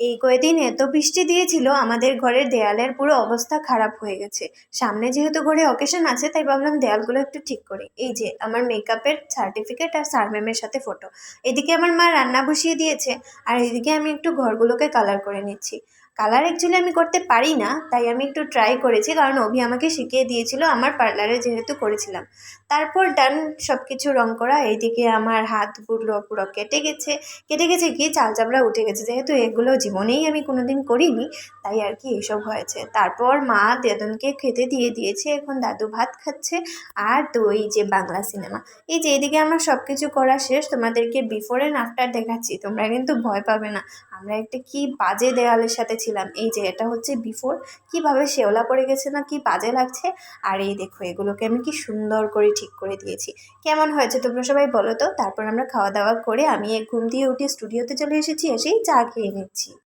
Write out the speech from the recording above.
এই কয়েকদিন এত বৃষ্টি দিয়েছিল, আমাদের ঘরের দেয়ালের পুরো অবস্থা খারাপ হয়ে গেছে। সামনে যেহেতু ঘরে অকেশন আছে, তাই ভাবলাম দেয়ালগুলো একটু ঠিক করি। এই যে, আমার মেকআপের সার্টিফিকেট আর স্যার ম্যামের সাথে ফটো এদিকে আমার মা রান্না বসিয়ে দিয়েছে, আর এদিকে আমি একটু ঘরগুলোকে কালার করে নিচ্ছি। কালার অ্যাকচুয়ালি আমি করতে পারি না, তাই আমি একটু ট্রাই করেছি। কারণ অভি আমাকে শিখিয়ে দিয়েছিল, আমার পার্লারে যেহেতু করেছিলাম। তারপর ডান সব কিছু রং করা, এইদিকে আমার হাতগুলো পুরো কেটে গেছে। কেটে গেছে কি, চাল চামড়া উঠে গেছে। যেহেতু এগুলো জীবনেই আমি কোনোদিন করিনি, তাই আর কি এইসব হয়েছে। তারপর মা দেদনকে খেতে দিয়ে দিয়েছে, এখন দাদু ভাত খাচ্ছে আর দই, যে বাংলা সিনেমা এই যে এদিকে আমার সব কিছু করা শেষ, তোমাদেরকে বিফোর অ্যান্ড আফটার দেখাচ্ছি, তোমরা কিন্তু ভয় পাবে না। আমরা একটা কি বাজে দেওয়ালের সাথে ছিলাম এই যে এটা হচ্ছে বিফোর কীভাবে শেওলা পড়ে গেছে না কি বাজে লাগছে? আর এই দেখো, এগুলোকে আমি কি সুন্দর করে ঠিক করে দিয়েছি। কেমন হয়েছে তোমরা সবাই বলো তো? তারপর আমরা খাওয়া দাওয়া করে আমি ঘুম দিয়ে উঠে স্টুডিওতে চলে এসেছি, এসেই চা খেয়ে নিচ্ছি।